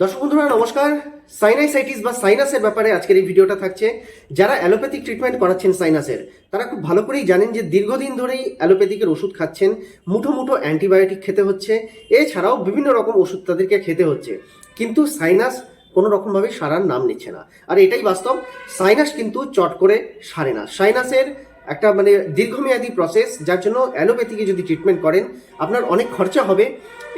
দর্শক বন্ধুরা, নমস্কার। সাইনাইসাইটিস বা সাইনাসের ব্যাপারে আজকের এই ভিডিওটা থাকছে। যারা অ্যালোপ্যাথিক ট্রিটমেন্ট করাচ্ছেন সাইনাসের, তারা খুব ভালো করেই জানেন যে দীর্ঘদিন ধরেই অ্যালোপ্যাথিকের ওষুধ খাচ্ছেন, মুঠো মুঠো অ্যান্টিবায়োটিক খেতে হচ্ছে। এছাড়াও বিভিন্ন রকম ওষুধ তাদেরকে খেতে হচ্ছে। কিন্তু সাইনাস কোনো রকমভাবে সারার নাম নিচ্ছে না। আর এটাই বাস্তব, সাইনাস কিন্তু চট করে সারে না। সাইনাসের একটা মানে দীর্ঘমেয়াদী প্রসেস যার জন্য অ্যালোপ্যাথিকে যদি ট্রিটমেন্ট করেন, আপনার অনেক খরচা হবে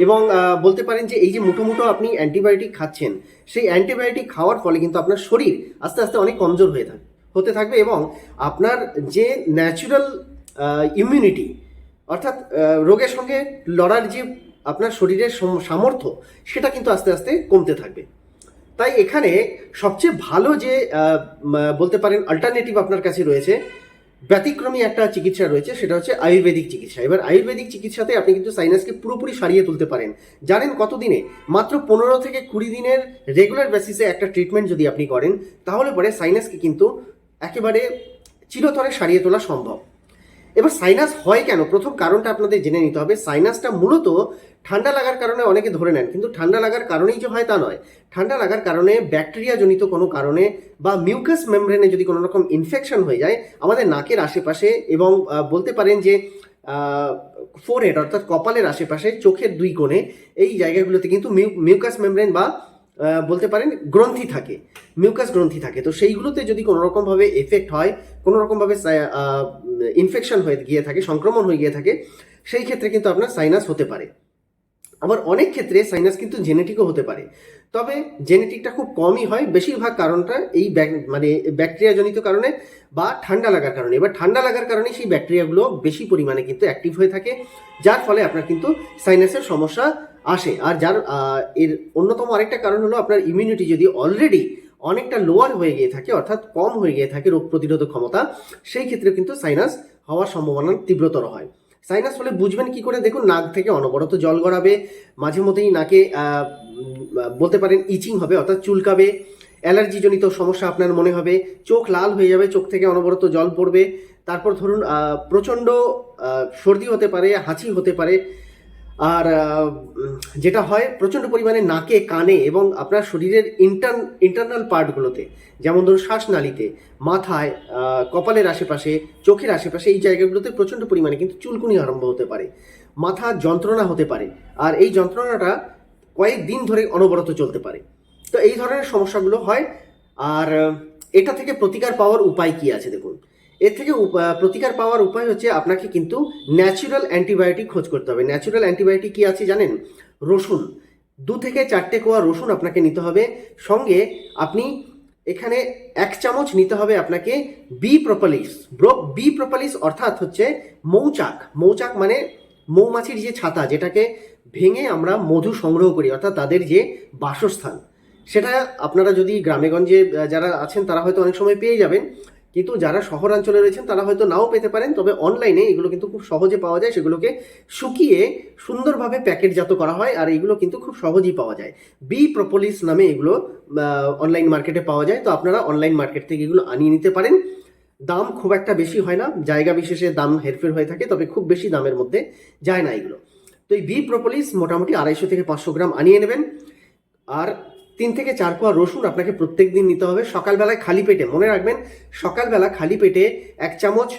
এবং বলতে পারেন যে এই যে মুঠো মুঠো আপনি অ্যান্টিবায়োটিক খাচ্ছেন, সেই অ্যান্টিবায়োটিক খাওয়ার ফলে কিন্তু আপনার শরীর আস্তে আস্তে অনেক কমজোর হয়ে থাকে, হতে থাকবে এবং আপনার যে ন্যাচারাল ইমিউনিটি অর্থাৎ রোগের সঙ্গে লড়ার যে আপনার শরীরের সামর্থ্য, সেটা কিন্তু আস্তে আস্তে কমতে থাকবে। তাই এখানে সবচেয়ে ভালো যে বলতে পারেন অল্টারনেটিভ আপনার কাছে রয়েছে ব্যতিক্রমী একটা চিকিৎসা রয়েছে, সেটা হচ্ছে আয়ুর্বেদিক চিকিৎসা। এবার আয়ুর্বেদিক চিকিৎসাতে আপনি কিন্তু সাইনাসকে পুরোপুরি সারিয়ে তুলতে পারেন। জানেন কতদিনে? মাত্র পনেরো থেকে কুড়ি দিনের রেগুলার বেসিসে একটা ট্রিটমেন্ট যদি আপনি করেন, তাহলে পরে সাইনাসকে কিন্তু একেবারে চিরতরে সারিয়ে তোলা সম্ভব। এবার সাইনাস হয় কেন? প্রথম কারণটা আপনাদের জেনে নিতে হবে। সাইনাসটা মূলত ঠান্ডা লাগার কারণে অনেকে ধরে নেন, কিন্তু ঠান্ডা লাগার কারণেই যে হয় তা নয়। ঠান্ডা লাগার কারণে ব্যাকটেরিয়া জনিত কোনো কারণে বা মিউকাস মেমব্রেনে যদি কোনো রকম ইনফেকশন হয়ে যায়, আমাদের নাকের আশেপাশে এবং বলতে পারেন যে ফোরহেড অর্থাৎ কপালের আশেপাশে, চোখের দুই কোণে, এই জায়গাগুলোতে কিন্তু মিউকাস মেমব্রেন বা বলতে পারেন গ্রন্থি থাকে মিউকাস গ্রন্থি থাকে। তো সেইগুলোতে যদি কোনো রকমভাবে এফেক্ট হয় কোনো রকমভাবে ইনফেকশন হয়ে গিয়ে থাকে, সংক্রমণ হয়ে গিয়ে থাকে, সেই ক্ষেত্রে কিন্তু আপনার সাইনাস হতে পারে। আবার অনেক ক্ষেত্রে সাইনাস কিন্তু জেনেটিকও হতে পারে। তবে জেনেটিকটা খুব কমই হয়। বেশিরভাগ কারণটা এই মানে ব্যাকটেরিয়াজনিত কারণে বা ঠান্ডা লাগার কারণে। এবার ঠান্ডা লাগার কারণে সেই ব্যাকটেরিয়াগুলো বেশি পরিমাণে কিন্তু অ্যাক্টিভ হয়ে থাকে, যার ফলে আপনার কিন্তু সাইনাসের সমস্যা আসে। আর যার এর অন্যতম আরেকটা কারণ হলো আপনার ইমিউনিটি যদি অলরেডি অনেকটা লোয়ার হয়ে গিয়ে থাকে, অর্থাৎ কম হয়ে গিয়ে থাকে রোগ প্রতিরোধক ক্ষমতা, সেই ক্ষেত্রে কিন্তু সাইনাস হওয়ার সম্ভাবনা তীব্রতর হয়। সাইনাস হলে বুঝবেন কি করে? দেখুন, নাক থেকে অনবরত জল গড়াবে, মাঝে মধ্যেই নাকে বলতে পারেন ইচিং হবে, অর্থাৎ চুলকাবে, অ্যালার্জিজনিত সমস্যা আপনার মনে হবে, চোখ লাল হয়ে যাবে, চোখ থেকে অনবরত জল পড়বে, তারপর ধরুন প্রচণ্ড সর্দি হতে পারে, হাঁচি হতে পারে আর যেটা হয় প্রচণ্ড পরিমাণে নাকে, কানে এবং আপনার শরীরের ইন্টার ইন্টারনাল পার্টগুলোতে যেমন ধরুন শ্বাসনালীতে, মাথায় কপালের আশেপাশে, চোখের আশেপাশে, এই জায়গাগুলোতে প্রচণ্ড পরিমাণে কিন্তু চুলকুনি আরম্ভ হতে পারে। মাথা যন্ত্রণা হতে পারে। আর এই যন্ত্রণাটা কয়েক দিন ধরে অনবরত চলতে পারে। তো এই ধরনের সমস্যাগুলো হয়। আর, এটা থেকে প্রতিকার পাওয়ার উপায় কি আছে দেখুন? এর থেকে প্রতিকার পাওয়ার উপায় হচ্ছে আপনাকে কিন্তু ন্যাচুরাল অ্যান্টিবায়োটিক খোঁজ করতে হবে। ন্যাচুরাল অ্যান্টিবায়োটিক কি আছে জানেন? রসুন। দু থেকে চারটে কোয়া রসুন আপনাকে নিতে হবে। সঙ্গে আপনি এখানে এক চামচ নিতে হবে আপনাকে বি প্রপালিস ব্রো বি প্রপালিস অর্থাৎ হচ্ছে মৌচাক। মৌচাক মানে মৌমাছির যে ছাতা, যেটাকে ভেঙে আমরা মধু সংগ্রহ করি, অর্থাৎ তাদের যে বাসস্থান। সেটা আপনারা যদি গ্রামেগঞ্জে যারা আছেন, তারা হয়তো অনেক সময় পেয়ে যাবেন। কিন্তু যারা শহরাঞ্চলে রয়েছেন, তারা হয়তো নাও পেতে পারেন, তবে অনলাইনে এগুলো কিন্তু খুব সহজে পাওয়া যায়। সেগুলোকে শুকিয়ে সুন্দরভাবে প্যাকেটজাত করা হয়, আর এগুলো কিন্তু খুব সহজেই পাওয়া যায়। বি প্রপোলিস নামে এগুলো অনলাইন মার্কেটে পাওয়া যায়। তো আপনারা অনলাইন মার্কেট থেকে এগুলো আনিয়ে নিতে পারেন। দাম খুব একটা বেশি হয় না, জায়গা বিশেষে দাম হেরফের হয়ে থাকে, তবে খুব বেশি দামের মধ্যে যায় না এগুলো। তো এই বি প্রপোলিস মোটামুটি আড়াইশো থেকে পাঁচশো গ্রাম আনিয়ে নেবেন। আর তিন থেকে চার কোয়া রসুন আপনাকে প্রত্যেক দিন নিতে হবে। সকালবেলায় খালি পেটে, মনে রাখবেন, সকালবেলা খালি পেটে এক চামচ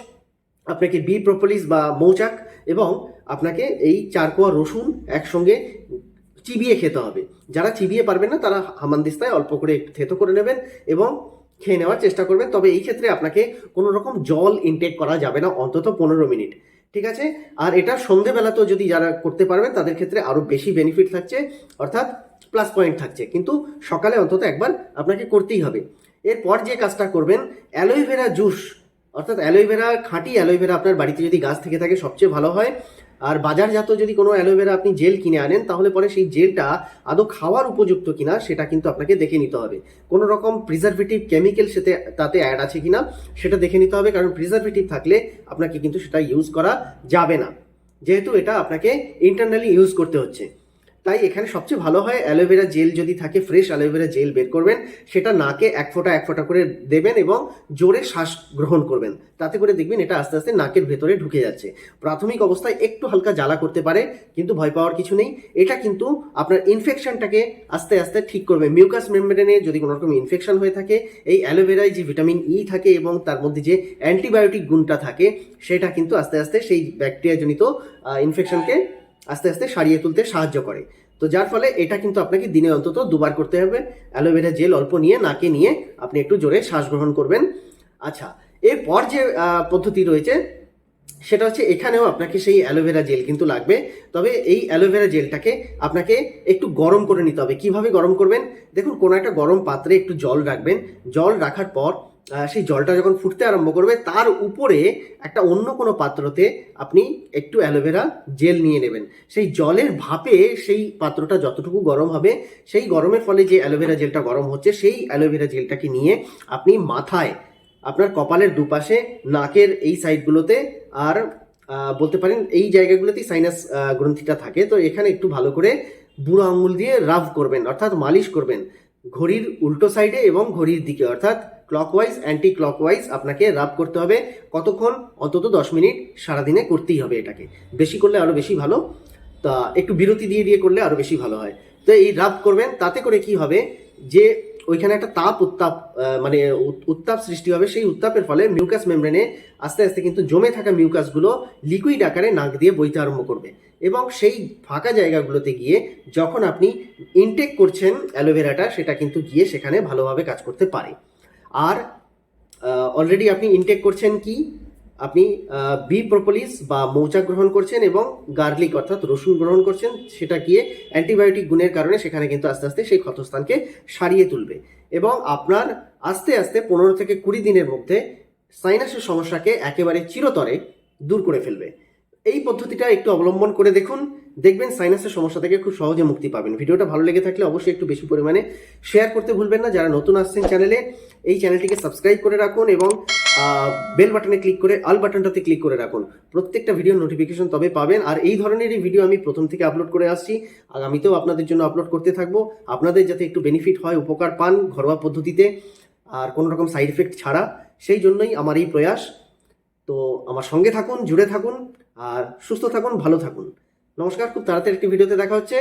আপনাকে বি প্রপোলিস বা মৌচাক এবং আপনাকে এই চার কোয়া রসুন একসঙ্গে চিবিয়ে খেতে হবে। যারা চিবিয়ে পারবেন না, তারা হামানদিস্তায় অল্প করে থেতো করে নেবেন এবং খেয়ে নেওয়ার চেষ্টা করবেন। তবে এই ক্ষেত্রে আপনাকে কোনো রকম জল ইনটেক করা যাবে না, অন্তত পনেরো মিনিট। ঠিক আছে? আর এটা সন্ধেবেলাতেও যদি যারা করতে পারবেন, তাদের ক্ষেত্রে আরও বেশি বেনিফিট থাকছে। অর্থাৎ প্লাস পয়েন্ট থাকছে। কিন্তু সকালে অন্তত একবার আপনাকে করতেই হবে। এরপর যে কাজটা করবেন অ্যালোভেরা জুস অর্থাৎ অ্যালোভেরা খাঁটি অ্যালোভেরা আপনার বাড়িতে যদি গাছ থেকে থাকে, সবচেয়ে ভালো হয়। আর বাজারজাত যদি কোনো অ্যালোভেরা আপনি জেল কিনে আনেন, তাহলে পরে সেই জেলটা আদৌ খাওয়ার উপযুক্ত কিনা, সেটা কিন্তু আপনাকে দেখে নিতে হবে। কোনো রকম প্রিজারভেটিভ কেমিক্যাল সেতে, তাতে অ্যাড আছে কিনা, সেটা দেখে নিতে হবে। কারণ প্রিজারভেটিভ থাকলে আপনাকে কিন্তু সেটা ইউজ করা যাবে না। যেহেতু এটা আপনাকে ইন্টারনালি ইউজ করতে হচ্ছে। তাই এখানে সবচেয়ে ভালো হয় অ্যালোভেরা জেল যদি থাকে, ফ্রেশ অ্যালোভেরা জেল বের করবেন, সেটা নাকে এক ফোঁটা এক ফোঁটা করে দেবেন এবং জোরে শ্বাস গ্রহণ করবেন। তাতে করে দেখবেন এটা আস্তে আস্তে নাকের ভেতরে ঢুকে যাচ্ছে। প্রাথমিক অবস্থায় একটু হালকা জ্বালা করতে পারে, কিন্তু ভয় পাওয়ার কিছু নেই। এটা কিন্তু আপনার ইনফেকশনটাকে আস্তে আস্তে ঠিক করবে। মিউকাস মেমব্রেনে যদি কোনো রকম ইনফেকশন হয়ে থাকে, এই অ্যালোভেরায় যে ভিটামিন ই থাকে এবং তার মধ্যে যে অ্যান্টিবায়োটিক গুণটা থাকে, সেটা কিন্তু আস্তে আস্তে সেই ব্যাকটেরিয়াজনিত ইনফেকশনকে আস্তে আস্তে সারিয়ে তুলতে সাহায্য করে। তো যার ফলে এটা কিন্তু আপনাকে দিনে অন্তত দুবার করতে হবে। অ্যালোভেরা জেল অল্প নিয়ে নাকে নিয়ে আপনি একটু জোরে শ্বাস গ্রহণ করবেন। আচ্ছা এরপর যে পদ্ধতি রয়েছে, সেটা হচ্ছে এখানেও আপনাকে সেই অ্যালোভেরা জেল কিন্তু লাগবে। তবে এই অ্যালোভেরা জেলটাকে আপনাকে একটু গরম করে নিতে হবে। কীভাবে গরম করবেন? দেখুন, কোনো একটা গরম পাত্রে একটু জল রাখবেন। জল রাখার পর সেই জলটা যখন ফুটতে আরম্ভ করবে, তার উপরে একটা অন্য কোনো পাত্রতে আপনি একটু অ্যালোভেরা জেল নিয়ে নেবেন। সেই জলের ভাপে সেই পাত্রটা যতটুকু গরম হবে, সেই গরমের ফলে যে অ্যালোভেরা জেলটা গরম হচ্ছে, সেই অ্যালোভেরা জেলটাকে নিয়ে আপনি মাথায়, আপনার কপালের দুপাশে, নাকের এই সাইডগুলোতে আর বলতে পারেন এই জায়গাগুলোতেই সাইনাস গ্রন্থিটা থাকে। তো এখানে একটু ভালো করে বুড়ো আঙুল দিয়ে রাব করবেন, অর্থাৎ মালিশ করবেন। ঘড়ির উল্টো সাইডে এবং ঘড়ির দিকে, অর্থাৎ ক্লকওয়াইজ অ্যান্টি ক্লকওয়াইজ আপনাকে রাব করতে হবে। কতক্ষণ? অন্তত দশ মিনিট সারাদিনে করতেই হবে এটাকে। বেশি করলে আরও বেশি ভালো। তা একটু বিরতি দিয়ে দিয়ে করলে আরও বেশি ভালো হয়। তো এই রাব করবেন, তাতে করে কি হবে? যে ওইখানে একটা তাপ উত্তাপ মানে উত্তাপ সৃষ্টি হবে। সেই উত্তাপের ফলে মিউকাস মেমব্রেনে আস্তে আস্তে কিন্তু জমে থাকা মিউকাসগুলো লিকুইড আকারে নাক দিয়ে বইতে আরম্ভ করবে। এবং সেই ফাঁকা জায়গাগুলোতে গিয়ে যখন আপনি ইনটেক করছেন অ্যালোভেরাটা, সেটা কিন্তু গিয়ে সেখানে ভালোভাবে কাজ করতে পারে। আর অলরেডি আপনি ইনটেক করছেন কি? আপনি বি প্রোপোলিস বা মৌচাক গ্রহণ করছেন এবং গার্লিক অর্থাৎ রসুন গ্রহণ করছেন, সেটা গিয়ে অ্যান্টিবায়োটিক গুণের কারণে সেখানে কিন্তু আস্তে আস্তে সেই ক্ষতস্থানকে সারিয়ে তুলবে। এবং আপনার আস্তে আস্তে পনেরো থেকে কুড়ি দিনের মধ্যে সাইনাসের সমস্যাকে একেবারে চিরতরে দূর করে ফেলবে। এই পদ্ধতিটা একটু অবলম্বন করে দেখুন, দেখবেন সাইনাসের সমস্যা থেকে খুব সহজে মুক্তি পাবেন। ভিডিওটা ভালো লেগে থাকলে অবশ্যই একটু বেশি পরিমাণে শেয়ার করতে ভুলবেন না। যারা নতুন আসছেন চ্যানেলে, এই চ্যানেলটিকে সাবস্ক্রাইব করে রাখুন এবং বেল বাটনে ক্লিক করে আল বাটনটাতে ক্লিক করে রাখুন। প্রত্যেকটা ভিডিওর নোটিফিকেশন তবে পাবেন। আর এই ধরনেরই ভিডিও আমি প্রথম থেকে আপলোড করে আসছি। আগামীতেও আপনাদের জন্য আপলোড করতে থাকব। আপনাদের যাতে একটু বেনিফিট হয়, উপকার পান ঘরোয়া পদ্ধতিতে, আর কোনো রকম সাইড এফেক্ট ছাড়া, সেই জন্যই আমার এই প্রয়াস। তো আমার সঙ্গে থাকুন, জুড়ে থাকুন, আর সুস্থ থাকুন, ভালো থাকুন। নমস্কার, খুব তাড়াতাড়ি একটি ভিডিওতে দেখা হচ্ছে।